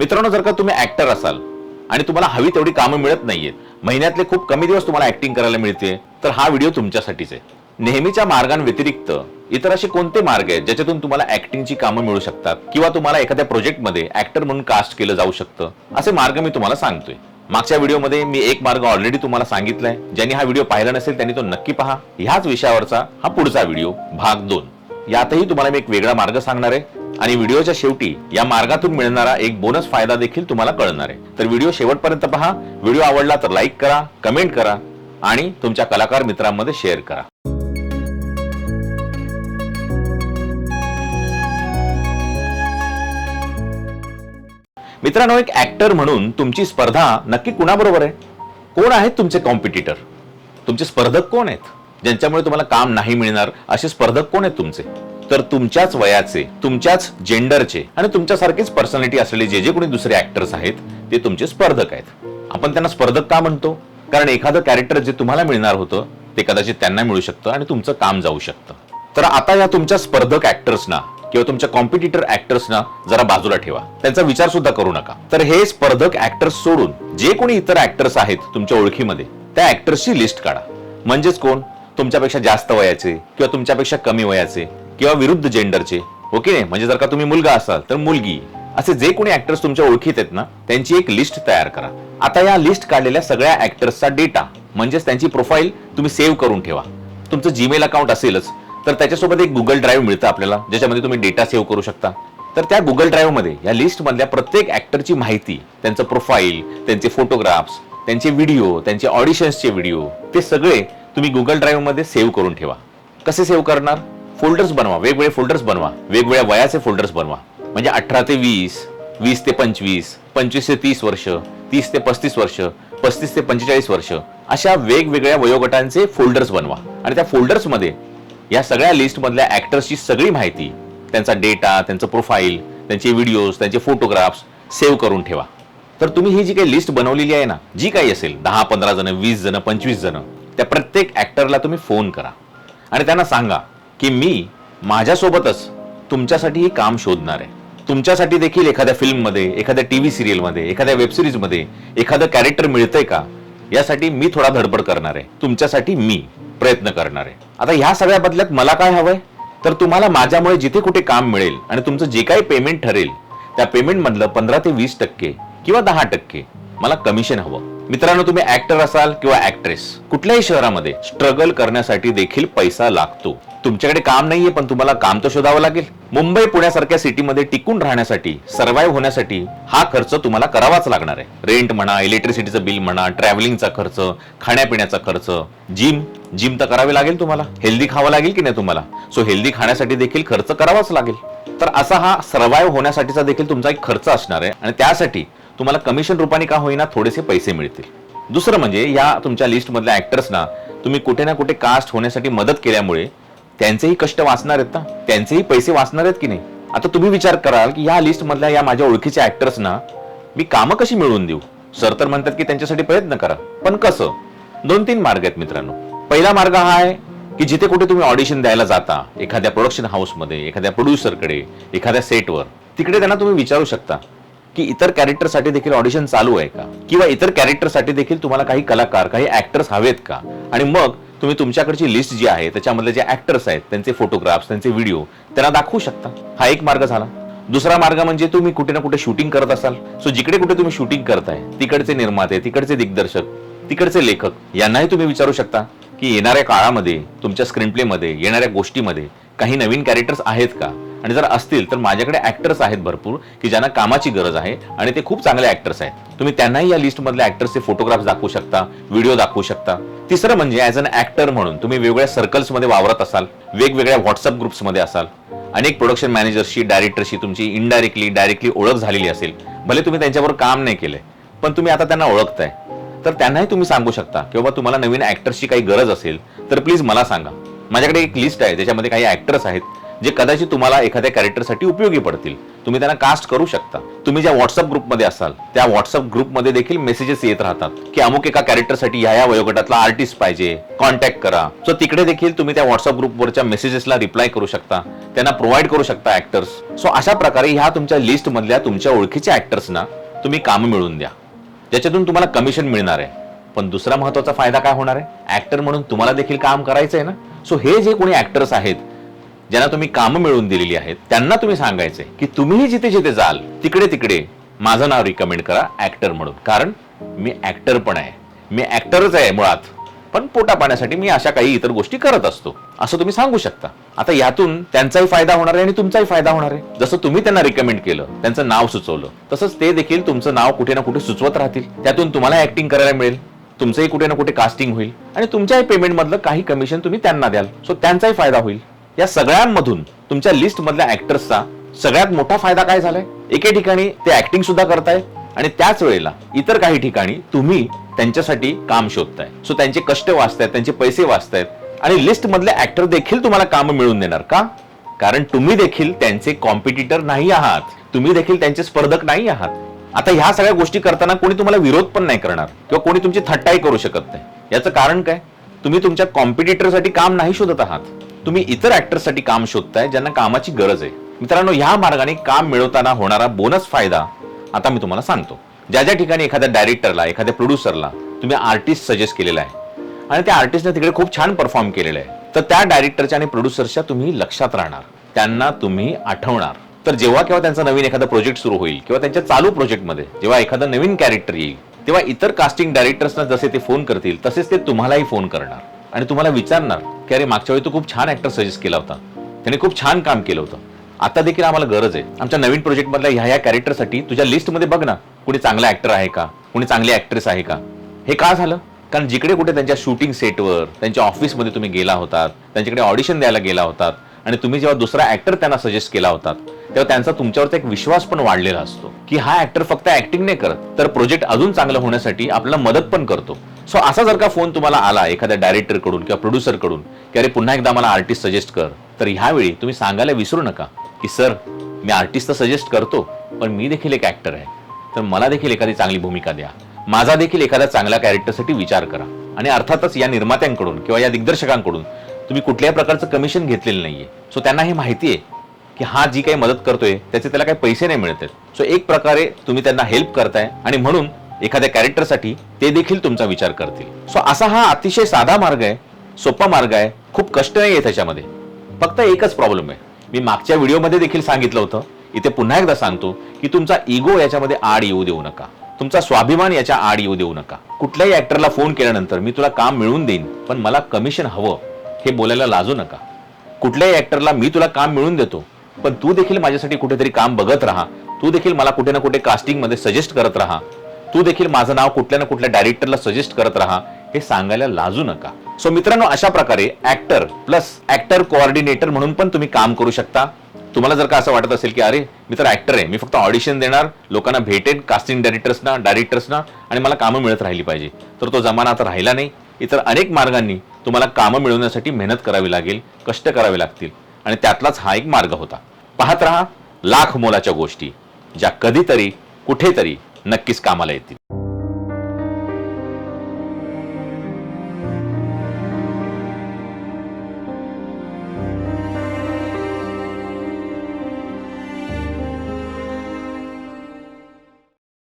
मित्रांनो जर का तुम्ही ऍक्टर असाल आणि तुम्हाला हवी तेवढी कामं मिळत नाहीयेत महिन्यातले खूप कमी दिवस तुम्हाला ऍक्टिंग करायला मिळते तर हा व्हिडिओ तुमच्यासाठीच आहे. नेहमीच्या मार्गांव्यतिरिक्त इतर असे कोणते मार्ग आहेत ज्याच्यातून तुम्हाला ऍक्टिंगची कामं मिळू शकतात? किंवा तुम्हाला एखाद्या प्रोजेक्टमध्ये ऍक्टर म्हणून कास्ट केलं जाऊ शकतं? असे मार्ग मी तुम्हाला सांगतोय. मागच्या व्हिडिओमध्ये मी एक मार्ग ऑलरेडी तुम्हाला सांगितलाय. ज्यांनी हा व्हिडिओ पाहिला नसेल त्यांनी तो नक्की पहा. ह्याच विषयावरचा हा पुढचा व्हिडिओ भाग दोन. यातही तुम्हाला मी एक वेगळा मार्ग सांगणार आहे. आणि व्हिडिओच्या शेवटी या मार्गातून मिळणारा एक बोनस फायदा देखील तुम्हाला कळणार आहे. तर व्हिडिओ शेवटपर्यंत पहा. व्हिडिओ आवडला तर लाईक करा कमेंट करा आणि तुमच्या कलाकार मित्रांमध्ये शेअर करा. मित्रांनो एक ऍक्टर म्हणून तुमची स्पर्धा नक्की कुणाबरोबर आहे? कोण आहेत तुमचे कॉम्पिटिटर तुमचे स्पर्धक कोण आहेत? ज्यांच्यामुळे तुम्हाला काम नाही मिळणार असे स्पर्धक कोण आहेत तुमचे? तर तुमच्याच वयाचे तुमच्याच जेंडरचे आणि तुमच्यासारखीच पर्सनॅलिटी असलेले जे जे कोणी दुसरे ऍक्टर्स आहेत ते तुमचे स्पर्धक आहेत. आपण त्यांना स्पर्धक का म्हणतो? कारण एखादं कॅरेक्टर जे तुम्हाला मिळणार होतं ते कदाचित त्यांना मिळू शकतं आणि तुमचं काम जाऊ शकतं. तर आता या तुमच्या स्पर्धक ऍक्टर्सना किंवा तुमच्या कॉम्पिटिटर ऍक्टर्सना जरा बाजूला ठेवा. त्यांचा विचार सुद्धा करू नका. तर हे स्पर्धक ऍक्टर्स सोडून जे कोणी इतर ऍक्टर्स आहेत तुमच्या ओळखीमध्ये त्या ऍक्टर्सची लिस्ट काढा. म्हणजेच कोण? तुमच्यापेक्षा जास्त वयाचे किंवा तुमच्यापेक्षा कमी वयाचे किंवा विरुद्ध जेंडरचे ओके हो नाही? म्हणजे जर का तुम्ही मुलगा असाल तर मुलगी. असे जे कोणी ऍक्टर्स तुमच्या ओळखीत आहेत ना त्यांची एक लिस्ट तयार करा. आता या लिस्ट काढलेल्या सगळ्या ऍक्टर्सचा डेटा म्हणजेच त्यांची प्रोफाईल तुम्ही सेव्ह करून ठेवा. तुमचं जीमेल अकाउंट असेलच तर त्याच्यासोबत एक गुगल ड्राईव्ह मिळतं आपल्याला ज्याच्यामध्ये तुम्ही डेटा सेव्ह करू शकता. तर त्या गुगल ड्राईव्हमध्ये या लिस्ट मधल्या प्रत्येक ऍक्टरची माहिती त्यांचं प्रोफाईल त्यांचे फोटोग्राफ्स त्यांचे व्हिडिओ त्यांचे ऑडिशन्सचे व्हिडिओ ते सगळे तुम्ही गुगल ड्राईव्हमध्ये सेव्ह करून ठेवा. कसे सेव्ह करणार? फोल्डर्स बनवा वेगवेगळे फोल्डर्स बनवा वेगवेगळ्या वयाचे फोल्डर्स बनवा. म्हणजे अठरा ते वीस वीस ते पंचवीस पंचवीस ते तीस वर्ष तीस ते पस्तीस वर्ष पस्तीस ते पंचेचाळीस वर्ष अशा वेगवेगळ्या वयोगटांचे फोल्डर्स बनवा. आणि त्या फोल्डर्समध्ये या सगळ्या लिस्ट मधल्या सगळी माहिती त्यांचा डेटा त्यांचं प्रोफाईल त्यांचे व्हिडिओज त्यांचे फोटोग्राफ्स सेव्ह करून ठेवा. तर तुम्ही ही जी काही लिस्ट बनवलेली आहे ना जी काही असेल दहा पंधरा जण वीस जण पंचवीस जण त्या प्रत्येक ॲक्टरला तुम्ही फोन करा. आणि त्यांना सांगा की मी माझ्यासोबतच तुमच्यासाठी हे काम शोधणार आहे. तुमच्यासाठी देखील एखाद्या फिल्ममध्ये एखाद्या टीव्ही सिरियलमध्ये एखाद्या वेब सिरीजमध्ये एखादं कॅरेक्टर मिळतंय का? यासाठी मी थोडा धडपड करणार आहे. तुमच्यासाठी मी प्रयत्न करणार आहे. आता ह्या सगळ्या बदल्यात मला काय हवंय? तर तुम्हाला माझ्यामुळे जिथे कुठे काम मिळेल आणि तुमचं जे काही पेमेंट ठरेल त्या पेमेंटमधलं पंधरा ते वीस टक्के किंवा दहा टक्के मला कमिशन हवं. मित्रांनो तुम्ही ऍक्टर असाल किंवा ऍक्ट्रेस कुठल्याही शहरामध्ये स्ट्रगल करण्यासाठी देखील पैसा लागतो. तुमच्याकडे काम नाहीये पण तुम्हाला काम तर शोधावं लागेल. मुंबई पुण्यासारख्या सिटीमध्ये टिकून राहण्यासाठी सर्व्हाइव्ह होण्यासाठी हा खर्च तुम्हाला करावाच लागणार आहे. रेंट म्हणा इलेक्ट्रिसिटीचं बिल म्हणा ट्रॅव्हलिंगचा खर्च खाण्यापिण्याचा खर्च जिम जिम तर करावी लागेल तुम्हाला. हेल्दी खावं लागेल की नाही तुम्हाला? सो हेल्दी खाण्यासाठी देखील खर्च करावाच लागेल. तर असा हा सर्व्हाइव्ह होण्यासाठीचा देखील तुमचा एक खर्च असणार आहे. आणि त्यासाठी तुम्हाला कमिशन रूपाने का होईना थोडेसे पैसे मिळतील. दुसरं म्हणजे या तुमच्या लिस्ट मधल्या तुम्ही कुठे ना कुठे कास्ट होण्यासाठी मदत केल्यामुळे त्यांचेही कष्ट वाचणार आहेत ना? त्यांचेही पैसे वाचणार आहेत की नाही? आता तुम्ही विचार कराल की या लिस्ट मधल्या या माझ्या ओळखीच्या ॲक्टर्सना मी कामं कशी मिळवून देऊ? सर तर म्हणतात की त्यांच्यासाठी प्रयत्न करा. पण कसं? दोन तीन मार्ग आहेत मित्रांनो. पहिला मार्ग हा आहे की जिथे कुठे तुम्ही ऑडिशन द्यायला जाता एखाद्या प्रोडक्शन हाऊसमध्ये एखाद्या प्रोड्युसरकडे एखाद्या सेटवर तिकडे त्यांना तुम्ही विचारू शकता. की इतर कॅरेक्टरसाठी देखील ऑडिशन चालू आहे का? किंवा इतर कॅरेक्टरसाठी देखील तुम्हाला काही कलाकार काही ऍक्टर्स हवेत का? आणि मग तुम्ही तुमच्याकडची लिस्ट जी आहे त्याच्यामधले जे ऍक्टर्स आहेत त्यांचे फोटोग्राफ्स त्यांचे व्हिडिओ त्यांना दाखवू शकता. हा एक मार्ग झाला. दुसरा मार्ग म्हणजे तुम्ही कुठे ना कुठे शूटिंग करत असाल. सो जिकडे कुठे तुम्ही शूटिंग करताय तिकडचे निर्माते तिकडचे दिग्दर्शक तिकडचे लेखक यांनाही तुम्ही विचारू शकता की येणाऱ्या काळामध्ये तुमच्या स्क्रीन प्ले मध्ये येणाऱ्या गोष्टीमध्ये काही नवीन कॅरेक्टर्स आहेत का? आणि जर असतील तर माझ्याकडे ऍक्टर्स आहेत भरपूर की ज्यांना कामाची गरज आहे आणि ते खूप चांगले ऍक्टर्स आहेत. तुम्ही त्यांनाही या लिस्टमधल्या ऍक्टर्सचे फोटोग्राफ्स दाखवू शकता व्हिडिओ दाखवू शकता. तिसरं म्हणजे ऍज अन ऍक्टर म्हणून तुम्ही वेगवेगळ्या सर्कल्समध्ये वावरत असाल वेगवेगळ्या व्हॉट्सअप ग्रुप्समध्ये असाल अनेक प्रोडक्शन मॅनेजरशी डायरेक्टरशी तुमची इनडायरेक्टली डायरेक्टली ओळख झालेली असेल. भले तुम्ही त्यांच्यावर काम नाही केलंय पण तुम्ही आता त्यांना ओळखताय. तर त्यांनाही तुम्ही सांगू शकता की बाबा तुम्हाला नवीन ऍक्टर्सची काही गरज असेल तर प्लीज मला सांगा. माझ्याकडे एक लिस्ट आहे ज्याच्यामध्ये काही ऍक्टर्स आहेत जे कदाचित तुम्हाला एखाद्या कॅरेक्टरसाठी उपयोगी पडतील. तुम्ही त्यांना कास्ट करू शकता. तुम्ही ज्या व्हॉट्सअप ग्रुपमध्ये असाल त्या व्हॉट्सअप ग्रुपमध्ये देखील मेसेजेस येत राहतात की अमुक एका कॅरेक्टरसाठी ह्या या वयोगटातला आर्टिस्ट पाहिजे कॉन्टॅक्ट करा. सो तिकडे देखील तुम्ही त्या व्हॉट्सअप ग्रुपवरच्या मेसेजेसला रिप्लाय करू शकता. त्यांना प्रोव्हाइड करू शकता ऍक्टर्स सो अशा प्रकारे ह्या तुमच्या लिस्ट मधल्या तुमच्या ओळखीच्या ऍक्टर्सना तुम्ही काम मिळवून द्या. ज्याच्यातून तुम्हाला कमिशन मिळणार आहे. पण दुसरा महत्त्वाचा फायदा काय होणार आहे? ऍक्टर म्हणून तुम्हाला देखील काम करायचं आहे ना? सो हे जे कोणी ऍक्टर्स आहेत ज्यांना तुम्ही कामं मिळवून दिलेली आहेत त्यांना तुम्ही सांगायचंय की तुम्हीही जिथे जिथे जाल तिकडे तिकडे माझं नाव रिकमेंड करा ऍक्टर म्हणून. कारण मी ऍक्टर पण आहे. मी ऍक्टरच आहे मुळात. पण पोटा पाण्यासाठी मी अशा काही इतर गोष्टी करत असतो. असं तुम्ही सांगू शकता. आता यातून त्यांचाही फायदा होणार आहे आणि तुमचाही फायदा होणार आहे. जसं तुम्ही त्यांना रिकमेंड केलं त्यांचं नाव सुचवलं तसंच ते देखील तुमचं नाव कुठे ना कुठे सुचवत राहतील. त्यातून तुम्हाला ऍक्टिंग करायला मिळेल. तुमचंही कुठे ना कुठे कास्टिंग होईल. आणि तुमच्याही पेमेंट मधलं काही कमिशन तुम्ही त्यांना द्याल. सो त्यांचाही फायदा होईल. या सगळ्यांमधून तुमच्या लिस्ट मधल्या ऍक्टर्सचा सगळ्यात मोठा फायदा काय झालाय? एके ठिकाणी ते ऍक्टिंग सुद्धा करताय आणि त्याच वेळेला इतर काही ठिकाणी तुम्ही त्यांच्यासाठी काम शोधताय. सो त्यांचे कष्ट वाचतायत त्यांचे पैसे वाचतायत आणि लिस्ट मधले ऍक्टर देखील तुम्हाला काम मिळवून देणार का? कारण तुम्ही देखील त्यांचे कॉम्पिटिटर नाही आहात. तुम्ही देखील त्यांचे स्पर्धक नाही आहात. आता ह्या सगळ्या गोष्टी करताना कोणी तुम्हाला विरोध पण नाही करणार किंवा कोणी तुमची थट्टाही करू शकत नाही. याचं कारण काय? तुम्ही तुमच्या कॉम्पिटिटरसाठी काम नाही शोधत आहात. तुम्ही इतर ऍक्टर्ससाठी काम शोधताय ज्यांना कामाची गरज आहे. मित्रांनो ह्या मार्गाने काम मिळवताना होणारा बोनस फायदा आता मी तुम्हाला सांगतो. ज्या ज्या ठिकाणी एखाद्या डायरेक्टरला एखाद्या प्रोड्युसरला तुम्ही आर्टिस्ट सजेस्ट केलेला आहे आणि त्या आर्टिस्टने तिकडे खूप छान परफॉर्म केलेलं आहे तर त्या डायरेक्टरच्या आणि प्रोड्युसरच्या तुम्ही लक्षात राहणार. त्यांना तुम्ही आठवणार. तर जेव्हा केव्हा त्यांचा नवीन एखादा प्रोजेक्ट सुरू होईल किंवा त्यांच्या चालू प्रोजेक्टमध्ये जेव्हा एखादा नवीन कॅरेक्टर येईल तेव्हा इतर कास्टिंग डायरेक्टर्सना जसे ते फोन करतील तसेच ते तुम्हालाही फोन करणार. आणि तुम्हाला विचारणार की अरे मागच्या वेळी तू खूप छान ऍक्टर सजेस्ट केला होता. त्याने खूप छान काम केलं होतं. आता देखील आम्हाला गरज आहे. आमच्या नवीन प्रोजेक्ट मधल्या ह्या ह्या कॅरेक्टरसाठी तुझ्या लिस्टमध्ये बघ ना कुणी चांगला ऍक्टर आहे का? कुणी चांगली ऍक्ट्रेस आहे का? हे का झालं? कारण जिकडे कुठे त्यांच्या शूटिंग सेटवर त्यांच्या ऑफिसमध्ये तुम्ही गेला होतात त्यांच्याकडे ऑडिशन द्यायला गेला होतात आणि तुम्ही जेव्हा दुसरा ऍक्टर त्यांना सजेस्ट केला होता तेव्हा त्यांचा तुमच्यावरचा एक विश्वास पण वाढलेला असतो की हा ऍक्टर फक्त ऍक्टिंग नाही करत तर प्रोजेक्ट अजून चांगलं होण्यासाठी आपल्याला मदत पण करतो. सो असा जर का फोन तुम्हाला आला एखाद्या डायरेक्टरकडून किंवा प्रोड्युसरकडून की अरे पुन्हा एकदा मला आर्टिस्ट सजेस्ट कर तर ह्यावेळी तुम्ही सांगायला विसरू नका की सर मी आर्टिस्ट तर सजेस्ट करतो पण मी देखील एक ऍक्टर आहे. तर मला देखील एखादी चांगली भूमिका द्या. माझा देखील एखाद्या चांगल्या कॅरेक्टरसाठी विचार करा. आणि अर्थातच या निर्मात्यांकडून किंवा या दिग्दर्शकांकडून तुम्ही कुठल्याही प्रकारचं कमिशन घेतलेलं नाहीये. सो त्यांना हे माहिती आहे की हा जी काही मदत करतोय त्याचे त्याला काही पैसे नाही मिळत आहेत. सो एक प्रकारे तुम्ही त्यांना हेल्प करताय आणि म्हणून एखाद्या कॅरेक्टरसाठी ते देखील तुमचा विचार करतील. सो असा हा अतिशय साधा मार्ग आहे सोपा मार्ग आहे खूप कष्ट नाही आहे त्याच्यामध्ये. फक्त एकच प्रॉब्लेम आहे. मी मागच्या व्हिडिओमध्ये देखील सांगितलं होतं इथे पुन्हा एकदा सांगतो की तुमचा इगो याच्यामध्ये आड येऊ देऊ नका. तुमचा स्वाभिमान याच्या आड येऊ देऊ नका. कुठल्याही ऍक्टरला फोन केल्यानंतर मी तुला काम मिळवून देईन पण मला कमिशन हवं. हे बोलायला लाजू नका. कुठल्याही ऍक्टरला मी तुला काम मिळून देतो पण तू देखील माझ्यासाठी कुठेतरी काम बघत राहा. तू देखील मला कुठे ना कुठे कास्टिंगमध्ये सजेस्ट करत राहा. तू देखील माझं नाव कुठल्या ना कुठल्या डायरेक्टरला सजेस्ट करत राहा. हे सांगायला लाजू नका. सो मित्रांनो अशा प्रकारे ऍक्टर प्लस ऍक्टर कोऑर्डिनेटर म्हणून पण तुम्ही काम करू शकता. तुम्हाला जर का असं वाटत असेल की अरे मी तर ऍक्टर आहे. मी फक्त ऑडिशन देणार लोकांना भेटेन कास्टिंग डायरेक्टर्सना डायरेक्टर्सना आणि मला कामं मिळत राहिली पाहिजे. तर तो जमाना आता राहिला नाही. इतर अनेक मार्गांनी तुम्हाला कामं मिळवण्यासाठी मेहनत करावी लागेल कष्ट करावे लागतील. आणि त्यातलाच हा एक मार्ग होता. पाहत रहा लाख मोलाच्या गोष्टी ज्या कधीतरी कुठेतरी नक्कीच कामाला येतील.